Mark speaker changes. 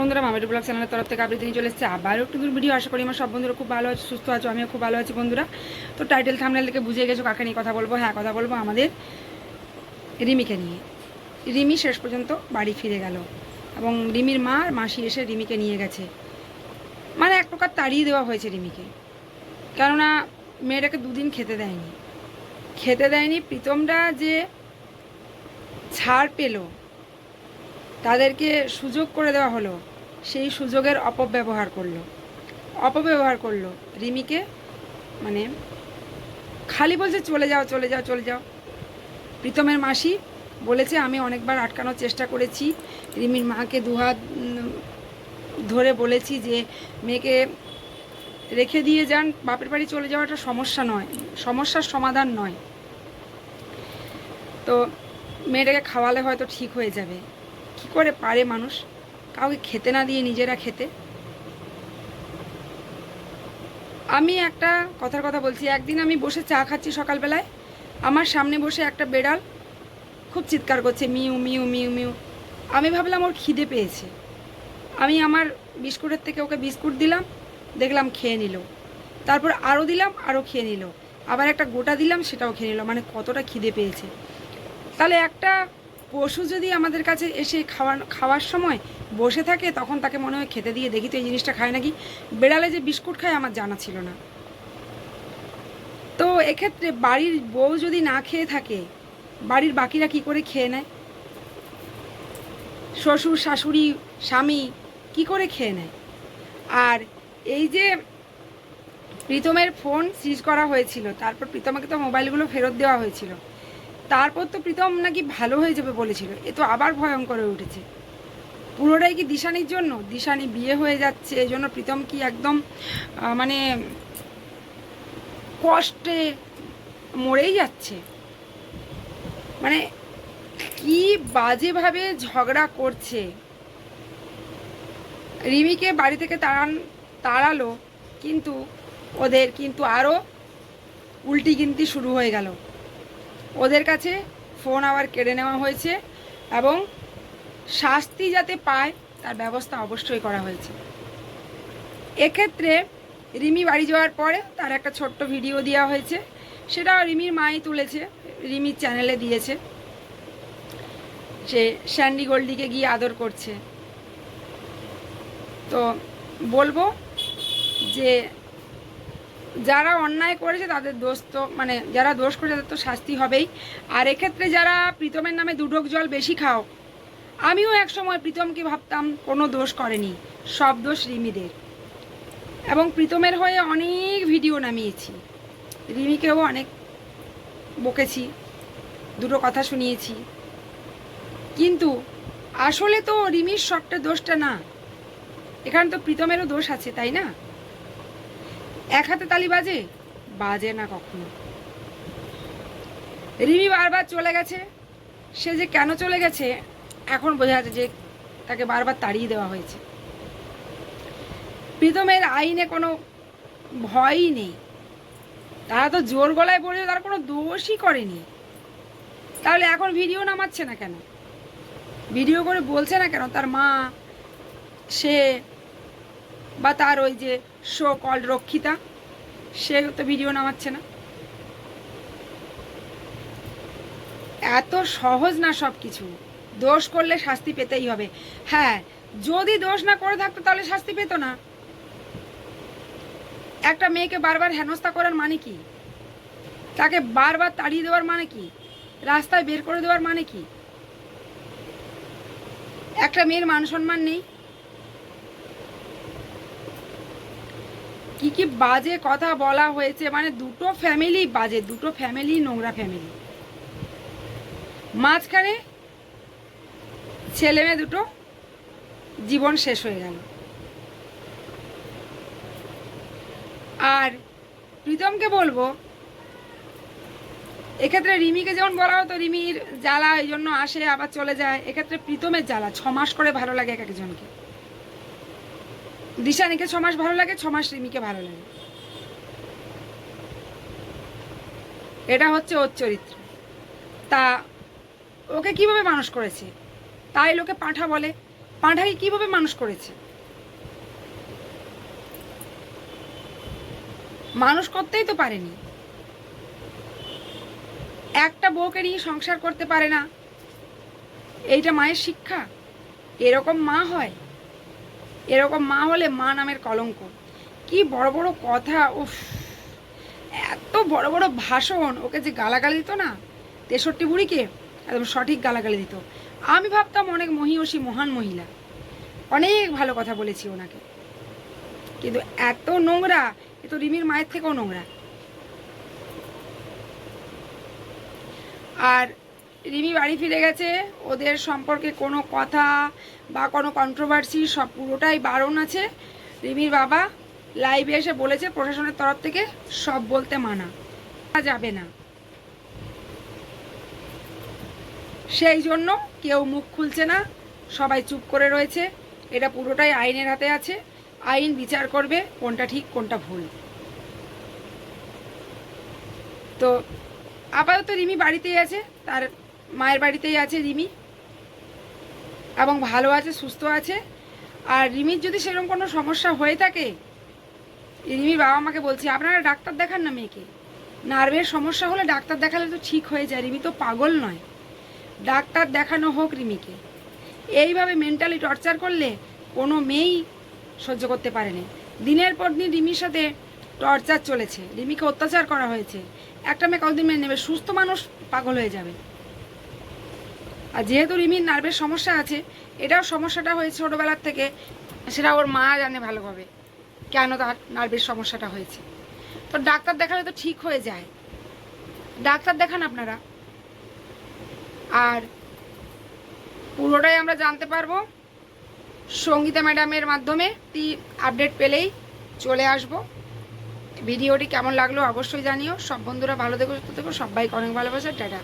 Speaker 1: বন্ধুরা মামের ব্লগ চ্যানেলের তরফ থেকে আপনি চলে এসেছে। আবার একটু দূর ভিডিও আশা করি আমার সব বন্ধুরা খুব ভালো আছে, সুস্থ আছো, আমিও খুব ভালো আছি বন্ধুরা। তো টাইটেল থামনেল থেকে বুঝে গেছো কাকে নিয়ে কথা বলব? হ্যাঁ কথা বলব আমাদের রিমিকে নিয়ে। রিমি শেষ পর্যন্ত বাড়ি ফিরে গেল এবং রিমির মা মাসি এসে রিমিকে নিয়ে গেছে। মানে এক প্রকার তাড়িয়ে দেওয়া হয়েছে রিমিকে। কেননা মেয়েটাকে দুদিন খেতে দেয়নি। খেতে দেয়নি, প্রীতমরা যে ছাড় পেল, তাদেরকে সুযোগ করে দেওয়া হলো সেই সুযোগের অপব্যবহার করল। অপব্যবহার করল। রিমিকে মানে খালি বলছে, চলে যাও চলে যাও চলে যাও। প্রীতমের মাসি বলেছে, আমি অনেকবার আটকানোর চেষ্টা করেছি। রিমির মাকে দুহাত ধরে বলেছি যে, মেয়েকে রেখে দিয়ে যান। বাপের বাড়ি চলে যাওয়াটা সমস্যা নয়, সমস্যার সমাধান নয়। তো, মেয়েটাকে খাওয়ালে হয়তো ঠিক হয়ে যাবে। কি করে পারে মানুষ? কাউকে খেতে না দিয়ে নিজেরা খেতে। আমি একটা কথার কথা বলছি, একদিন আমি বসে চা খাচ্ছি সকালবেলায়, আমার সামনে বসে একটা বেড়াল খুব চিৎকার করছে, মিউ মিউ মিউ মিউ। আমি ভাবলাম ওর খিদে পেয়েছে। আমি আমার বিস্কুটের থেকে ওকে বিস্কুট দিলাম, দেখলাম খেয়ে নিল। তারপর আরও দিলাম আরও খেয়ে নিল। আবার একটা গোটা দিলাম, সেটাও খেয়ে নিল। মানে কতটা খিদে পেয়েছে। তাহলে একটা পশু যদি আমাদের কাছে এসে খাওয়া খাওয়ার সময় বসে থাকে, তখন তাকে মনে হয় খেতে দিয়ে দেখি তো এই জিনিসটা খায় নাকি। বেড়ালে যে বিস্কুট খায় আমার জানা ছিল না। তো এক্ষেত্রে বাড়ির বউ যদি না খেয়ে থাকে, বাড়ির বাকিরা কি করে খেয়ে নেয়? শ্বশুর, শাশুড়ি, স্বামী কি করে খেয়ে নেয়? আর এই যে প্রীতমের ফোন সিজ করা হয়েছিল, তারপর প্রীতমকে তো মোবাইলগুলো ফেরত দেওয়া হয়েছিল, তারপর তো প্রীতম নাকি ভালো হয়ে যাবে বলেছিল, এ তো আবার ভয়ঙ্কর হয়ে উঠেছে। পুরোটাই কি দিশানির জন্য? দিশানি বিয়ে হয়ে যাচ্ছে এই জন্য প্রীতম কি একদম মানে কষ্টে মরেই যাচ্ছে? মানে কি বাজেভাবে ঝগড়া করছে? রিমিকে বাড়ি থেকে তাড়ান, তাড়ালো, কিন্তু ওদের কিন্তু আরও উল্টি গিনতি শুরু হয়ে গেল। ওদের কাছে ফোন আবার কেড়ে নেওয়া হয়েছে এবং শাস্তি যাতে পায়, তার ব্যবস্থা অবশ্যই করা হয়েছে। এক্ষেত্রে রিমি বাড়ি যাওয়ার পরে তার একটা ছোট্ট ভিডিও দেওয়া হয়েছে। সেটাও রিমির মাই তুলেছে, রিমির চ্যানেলে দিয়েছে। সে স্যান্ডি গোল্ডিকে গিয়ে আদর করছে। তো বলব যে যারা অন্যায় করেছে, তাদের দোষ তো মানে যারা দোষ করেছে, তাদের তো শাস্তি হবেই। আর এক্ষেত্রে যারা প্রীতমের নামে দুঢোক জল বেশি খাও আমিও একসময় প্রীতমকে ভাবতাম কোনো দোষ করেনি, সব দোষ রিমিদের। এবং প্রীতমের হয়ে অনেক ভিডিও নামিয়েছি। রিমিকেও অনেক বকেছি, দুটো কথা শুনিয়েছি। কিন্তু আসলে তো রিমির সবটা দোষটা না। এখানে তো প্রীতমেরও দোষ আছে, তাই না? এক হাতে তালি বাজে বাজে না কখনো। রিমি বারবার চলে গেছে, সে যে কেন চলে গেছে এখন বোঝা যাচ্ছে যে তাকে বারবার তাড়িয়ে দেওয়া হয়েছে। প্রীতমের আইনে কোনো ভয়ই নেই। তারা তো জোর গলায় বলে তারা কোনো দোষই করেনি। তাহলে এখন ভিডিও নামাচ্ছে না কেন? ভিডিও করে বলছে না কেন? তার মা, সে বা তার ওই যে শো কল রক্ষিতা, সে তো ভিডিও নামাচ্ছে না। এত সহজ না সব কিছু দোষ করলে শাস্তি পেতেই হবে। হ্যাঁ যদি দোষ না করে থাকতো তাহলে শাস্তি পেতো না। একটা মেয়েকে বারবার হেনস্থা করার মানে কি? তাকে বারবার তাড়িয়ে দেওয়ার মানে কি? রাস্তায় বের করে দেওয়ার মানে কি? একটা মেয়ের মান সম্মান নেই? কি কি বাজে কথা বলা হয়েছে? মানে দুটো ফ্যামিলি বাজে, দুটো ফ্যামিলি নোংরা ফ্যামিলি মাঝখানে ছেলে মেয়ে দুটো জীবন শেষ হয়ে গেল। আর প্রীতমকে বলব, এক্ষেত্রে রিমিকে যেমন বলা হতো, রিমির জ্বালা এই জন্য আসে, আবার চলে যায়। এক্ষেত্রে প্রীতমের জ্বালা, ছ মাস করে ভালো লাগে এক একজনকে। দিশানিকে ছ মাস ভালো লাগে, ছ মাস রিমিকে ভালো লাগে। এটা হচ্ছে ওর চরিত্র। তা ওকে কীভাবে মানুষ করেছে? তাই লোকে পাঁঠা বলে। পাঁঠাকে কীভাবে মানুষ করেছে? মানুষ করতেই তো পারেনি। একটা বউকে নিয়ে সংসার করতে পারে না। এইটা মায়ের শিক্ষা। এরকম মা হয়। এরকম মা হলে মা নামের কলঙ্ক। কি বড় বড় কথা ও এত বড় বড় ভাষণ। ওকে যে গালাগালি দিত না, তেষট্টি বুড়িকে একদম সঠিক গালাগালি দিত। আমি ভাবতাম অনেক মহিষী মহান মহিলা। অনেক ভালো কথা বলেছি ওনাকে। কিন্তু এত নোংরা, এ তো রিমির মায়ের থেকেও নোংরা। আর রিমি বাড়ি ফিরে গেছে, ওদের সম্পর্কে কোনো কথা বা কোনো কন্ট্রোভার্সি সব পুরোটাই বারণ আছে। রিমির বাবা লাইভে এসে বলেছে প্রশাসনের তরফ থেকে, সব বলতে মানা। যাবে না। সেই জন্য কেউ মুখ খুলছে না, সবাই চুপ করে রয়েছে। এটা পুরোটাই আইনের হাতে আছে। আইন বিচার করবে কোনটা ঠিক, কোনটা ভুল। তো আপাতত রিমি বাড়িতেই আছে, তার মায়ের বাড়িতেই আছে রিমি। এবং ভালো আছে, সুস্থ আছে। আর রিমির যদি সেরকম কোনো সমস্যা হয়ে থাকে রিমির বাবা মাকে বলছি, আপনারা ডাক্তার দেখান না মেয়েকে। নার্ভের সমস্যা হলে ডাক্তার দেখালে তো ঠিক হয়ে যায়। রিমি তো পাগল নয়। ডাক্তার দেখানো হোক রিমিকে। এইভাবে মেন্টালি টর্চার করলে কোনো মেয়েই সহ্য করতে পারেনি দিনের পর দিন রিমির সাথে টর্চার চলেছে। রিমিকে অত্যাচার করা হয়েছে। একটা মেয়ে কতদিন মেনে নেবে, সুস্থ মানুষ পাগল হয়ে যাবে। আর যেহেতু রিমির নার্ভের সমস্যা আছে, এটাও সমস্যাটা হয়েছে ছোটোবেলার থেকে, সেটা ওর মা জানে ভালোভাবে কেন তার নার্ভের সমস্যাটা হয়েছে। তো ডাক্তার দেখালে তো ঠিক হয়ে যায়। ডাক্তার দেখান আপনারা। আর পুরোটাই আমরা জানতে পারব। সঙ্গীতা ম্যাডামের মাধ্যমে তি আপডেট পেলেই চলে আসব। ভিডিওটি কেমন লাগল অবশ্যই জানিও। সব বন্ধুরা ভালো সুস্থ থেকো, সবাইকে অনেক ভালোবাসা, টাটা।